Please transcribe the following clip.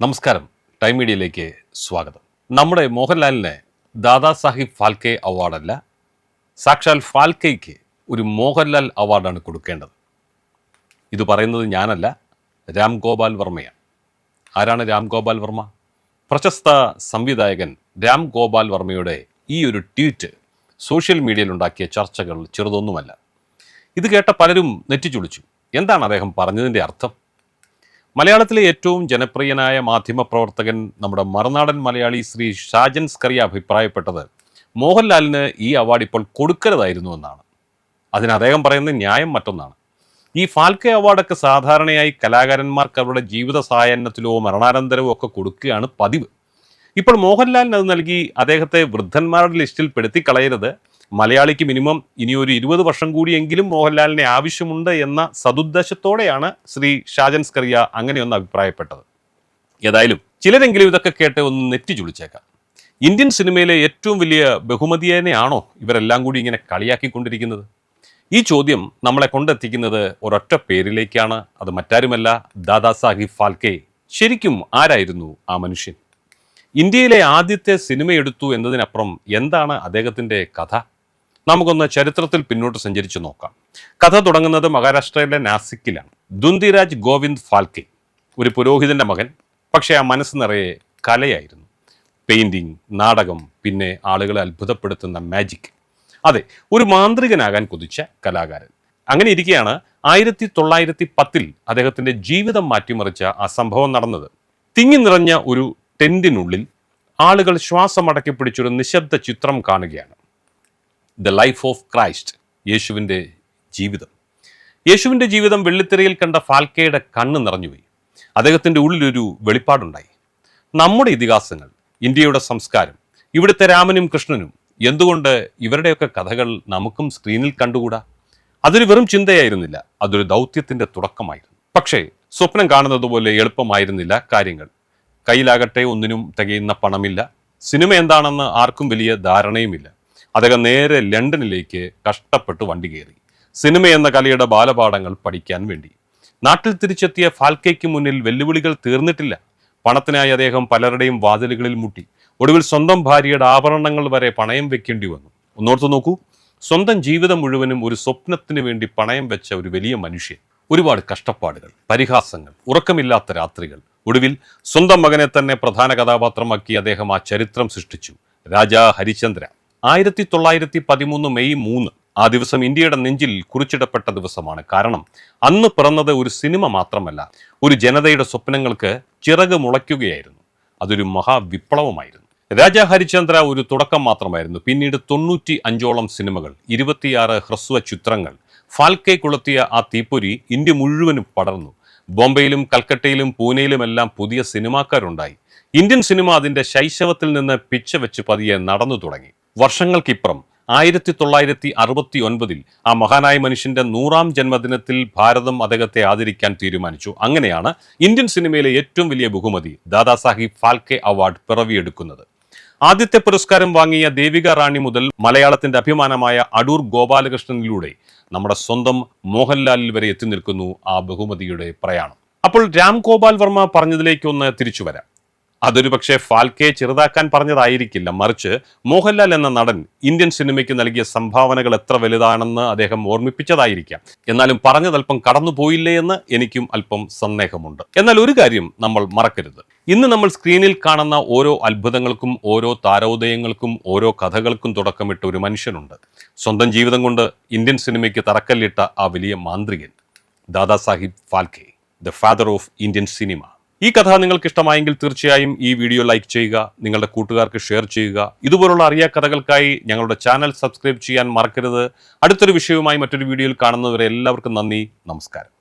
നമസ്കാരം. ടൈം മീഡിയയിലേക്ക് സ്വാഗതം. നമ്മുടെ മോഹൻലാലിന് ദാദാ സാഹിബ് ഫാൽക്കെ അവാർഡല്ല സാക്ഷാൽ ഫാൽക്കെയ്ക്ക് ഒരു മോഹൻലാൽ അവാർഡാണ് കൊടുക്കേണ്ടത്. ഇത് പറയുന്നത് ഞാനല്ല രാം ഗോപാൽ വർമ്മയാണ്. ആരാണ് രാം ഗോപാൽ വർമ്മ? പ്രശസ്ത സംവിധായകൻ രാം ഗോപാൽ വർമ്മയുടെ ഈ ഒരു ട്വീറ്റ് സോഷ്യൽ മീഡിയയിൽ ഉണ്ടാക്കിയ ചർച്ചകൾ ചെറുതൊന്നുമല്ല. ഇത് കേട്ട പലരും നെറ്റിച്ചുളിച്ചു. എന്താണ് അദ്ദേഹം പറഞ്ഞതിന്റെ അർത്ഥം? മലയാളത്തിലെ ഏറ്റവും ജനപ്രിയനായ മാധ്യമപ്രവർത്തകൻ നമ്മുടെ മറുനാടൻ മലയാളി ശ്രീ ഷാജൻ സ്കറിയ അഭിപ്രായപ്പെട്ടത് മോഹൻലാലിന് ഈ അവാർഡ് ഇപ്പോൾ കൊടുക്കരുതായിരുന്നു എന്നാണ്. അതിന് അദ്ദേഹം പറയുന്ന ന്യായം മറ്റൊന്നാണ്. ഈ ഫാൽക്കെ അവാർഡൊക്കെ സാധാരണയായി കലാകാരന്മാർക്ക് അവരുടെ ജീവിത സായാഹ്നത്തിലോ മരണാനന്തരമോ ഒക്കെ കൊടുക്കുകയാണ് പതിവ്. ഇപ്പോൾ മോഹൻലാലിന് അത് നൽകി അദ്ദേഹത്തെ വൃദ്ധന്മാരുടെ ലിസ്റ്റിൽ പെടുത്തി കളയരുത് മലയാളിക്ക് മിനിമം ഇനി ഒരു ഇരുപത് വർഷം കൂടിയെങ്കിലും മോഹൻലാലിനെ ആവശ്യമുണ്ട് എന്ന സതുദ്ദേശത്തോടെയാണ് ശ്രീ ഷാജൻ സ്കറിയ അങ്ങനെയൊന്ന് അഭിപ്രായപ്പെട്ടത്. ഏതായാലും ചിലരെങ്കിലും ഇതൊക്കെ കേട്ട് ഒന്ന് നെറ്റി ചുളിച്ചേക്കാം. ഇന്ത്യൻ സിനിമയിലെ ഏറ്റവും വലിയ ബഹുമതിയേനെയാണോ ഇവരെല്ലാം കൂടി ഇങ്ങനെ കളിയാക്കിക്കൊണ്ടിരിക്കുന്നത്? ഈ ചോദ്യം നമ്മളെ കൊണ്ടെത്തിക്കുന്നത് ഒരൊറ്റ പേരിലേക്കാണ് അത് മറ്റാരുമല്ല ദാദാ സാഹിബ് ഫാൽക്കെ. ശരിക്കും ആരായിരുന്നു ആ മനുഷ്യൻ? ഇന്ത്യയിലെ ആദ്യത്തെ സിനിമയെടുത്തു എന്നതിനപ്പുറം എന്താണ് അദ്ദേഹത്തിന്റെ കഥ? നമുക്കൊന്ന് ചരിത്രത്തിൽ പിന്നോട്ട് സഞ്ചരിച്ചു നോക്കാം. കഥ തുടങ്ങുന്നത് മഹാരാഷ്ട്രയിലെ നാസിക്കിലാണ്. ദുന്തിരാജ് ഗോവിന്ദ് ഫാൽക്കെ ഒരു പുരോഹിതന്റെ മകൻ പക്ഷേ ആ മനസ്സ് നിറയെ കലയായിരുന്നു. പെയിന്റിംഗ് നാടകം പിന്നെ ആളുകളെ അത്ഭുതപ്പെടുത്തുന്ന മാജിക് അതെ ഒരു മാന്ത്രികനാകാൻ കൊതിച്ച കലാകാരൻ. അങ്ങനെ ഇരിക്കെയാണ് ആയിരത്തി തൊള്ളായിരത്തി പത്തിൽ അദ്ദേഹത്തിന്റെ ജീവിതം മാറ്റിമറിച്ച ആ സംഭവം നടന്നത്. തിങ്ങി നിറഞ്ഞ ഒരു ടെന്റിനുള്ളിൽ ആളുകൾ ശ്വാസമടക്കി പിടിച്ചൊരു നിശബ്ദ ചിത്രം കാണുകയാണ്. ദ ലൈഫ് ഓഫ് ക്രൈസ്റ്റ് യേശുവിന്റെ ജീവിതം. യേശുവിന്റെ ജീവിതം വെള്ളിത്തിരയിൽ കണ്ട ഫാൽക്കയുടെ കണ്ണ് നിറഞ്ഞുപോയി. അദ്ദേഹത്തിന്റെ ഉള്ളിലൊരു വെളിപ്പാടുണ്ടായി. നമ്മുടെ ഇതിഹാസങ്ങൾ ഇന്ത്യയുടെ സംസ്കാരം ഇവിടുത്തെ രാമനും കൃഷ്ണനും എന്തുകൊണ്ട് ഇവരുടെയൊക്കെ കഥകൾ നമുക്കും സ്ക്രീനിൽ കണ്ടുകൂടാ? അതൊരു വെറും ചിന്തയായിരുന്നില്ല അതൊരു ദൗത്യത്തിന്റെ തുടക്കമായിരുന്നു. പക്ഷേ സ്വപ്നം കാണുന്നത് പോലെ എളുപ്പമായിരുന്നില്ല കാര്യങ്ങൾ. കയ്യിലാകട്ടെ ഒന്നിനും തികയുന്ന പണമില്ല. സിനിമ എന്താണെന്ന് ആർക്കും വലിയ ധാരണയുമില്ല. അദ്ദേഹം നേരെ ലണ്ടനിലേക്ക് കഷ്ടപ്പെട്ട് വണ്ടി കയറി. സിനിമ എന്ന കലയുടെ ബാലപാഠങ്ങൾ പഠിക്കാൻ വേണ്ടി. നാട്ടിൽ തിരിച്ചെത്തിയ ഫാൽക്കയ്ക്ക് മുന്നിൽ വെല്ലുവിളികൾ തീർന്നിട്ടില്ല. പണത്തിനായി അദ്ദേഹം പലരുടെയും വാതിലുകളിൽ മുട്ടി. ഒടുവിൽ സ്വന്തം ഭാര്യയുടെ ആഭരണങ്ങൾ വരെ പണയം വെക്കേണ്ടി വന്നു. ഒന്നോർത്ത് നോക്കൂ. സ്വന്തം ജീവിതം മുഴുവനും ഒരു സ്വപ്നത്തിന് വേണ്ടി പണയം വെച്ച ഒരു വലിയ മനുഷ്യൻ. ഒരുപാട് കഷ്ടപ്പാടുകൾ പരിഹാസങ്ങൾ ഉറക്കമില്ലാത്ത രാത്രികൾ. ഒടുവിൽ സ്വന്തം മകനെ തന്നെ പ്രധാന കഥാപാത്രമാക്കി അദ്ദേഹം ആ ചരിത്രം സൃഷ്ടിച്ചു. രാജാ ഹരിചന്ദ്ര. ആയിരത്തി തൊള്ളായിരത്തി പതിമൂന്ന് മെയ് മൂന്ന് ആ ദിവസം ഇന്ത്യയുടെ നെഞ്ചിൽ കുറിച്ചിടപ്പെട്ട ദിവസമാണ്. കാരണം അന്ന് പിറന്നത് ഒരു സിനിമ മാത്രമല്ല ഒരു ജനതയുടെ സ്വപ്നങ്ങൾക്ക് ചിറക് മുളയ്ക്കുകയായിരുന്നു. അതൊരു മഹാവിപ്ലവമായിരുന്നു. രാജ ഹരിചന്ദ്ര ഒരു തുടക്കം മാത്രമായിരുന്നു. പിന്നീട് തൊണ്ണൂറ്റി അഞ്ചോളം സിനിമകൾ ഇരുപത്തിയാറ് ഹ്രസ്വ ചിത്രങ്ങൾ ഫാൽക്കെ കൊളുത്തിയ ആ തീപ്പൊരി ഇന്ത്യ മുഴുവനും പടർന്നു. ബോംബെയിലും കൽക്കട്ടയിലും പൂനെയിലുമെല്ലാം പുതിയ സിനിമാക്കാരുണ്ടായി. ഇന്ത്യൻ സിനിമ അതിന്റെ ശൈശവത്തിൽ നിന്ന് പിച്ച വെച്ച് പതിയെ നടന്നു തുടങ്ങി. വർഷങ്ങൾക്കിപ്പുറം ആയിരത്തി തൊള്ളായിരത്തി അറുപത്തി ഒൻപതിൽ ആ മഹാനായ മനുഷ്യന്റെ നൂറാം ജന്മദിനത്തിൽ ഭാരതം അദ്ദേഹത്തെ ആദരിക്കാൻ തീരുമാനിച്ചു. അങ്ങനെയാണ് ഇന്ത്യൻ സിനിമയിലെ ഏറ്റവും വലിയ ബഹുമതി ദാദാസാഹിബ് ഫാൽക്കെ അവാർഡ് പിറവിയെടുക്കുന്നത്. ആദ്യത്തെ പുരസ്കാരം വാങ്ങിയ ദേവിക റാണി മുതൽ മലയാളത്തിന്റെ അഭിമാനമായ അടൂർ ഗോപാലകൃഷ്ണനിലൂടെ നമ്മുടെ സ്വന്തം മോഹൻലാലിൽ വരെ എത്തി നിൽക്കുന്നു ആ ബഹുമതിയുടെ പ്രയാണം. അപ്പോൾ രാം ഗോപാൽ വർമ്മ പറഞ്ഞതിലേക്ക് ഒന്ന് തിരിച്ചു വരാം. അതൊരു പക്ഷേ ഫാൽക്കെ ചെറുതാക്കാൻ പറഞ്ഞതായിരിക്കില്ല. മറിച്ച് മോഹൻലാൽ എന്ന നടൻ ഇന്ത്യൻ സിനിമയ്ക്ക് നൽകിയ സംഭാവനകൾ എത്ര വലുതാണെന്ന് അദ്ദേഹം ഓർമ്മിപ്പിച്ചതായിരിക്കാം. എന്നാലും പറഞ്ഞതല്പം കടന്നുപോയില്ലേ എന്ന് എനിക്കും അല്പം സന്ദേഹമുണ്ട്. എന്നാൽ ഒരു കാര്യം നമ്മൾ മറക്കരുത്. ഇന്ന് നമ്മൾ സ്ക്രീനിൽ കാണുന്ന ഓരോ അത്ഭുതങ്ങൾക്കും ഓരോ താരോദയങ്ങൾക്കും ഓരോ കഥകൾക്കും തുടക്കമിട്ട ഒരു മനുഷ്യനുണ്ട്. സ്വന്തം ജീവിതം കൊണ്ട് ഇന്ത്യൻ സിനിമയ്ക്ക് തറക്കല്ലിട്ട ആ വലിയ മാന്ത്രികൻ. Dadasaheb Phalke the father of Indian cinema. ഈ കഥ നിങ്ങൾക്ക് ഇഷ്ടമായെങ്കിൽ തീർച്ചയായും ഈ വീഡിയോ ലൈക്ക് ചെയ്യുക നിങ്ങളുടെ കൂട്ടുകാർക്ക് ഷെയർ ചെയ്യുക. ഇതുപോലുള്ള അറിയാ കഥകൾക്കായി ഞങ്ങളുടെ ചാനൽ സബ്സ്ക്രൈബ് ചെയ്യാൻ മറക്കരുത്. അടുത്തൊരു വിഷയവുമായി മറ്റൊരു വീഡിയോയിൽ കാണുന്നവരെ എല്ലാവർക്കും നന്ദി നമസ്കാരം.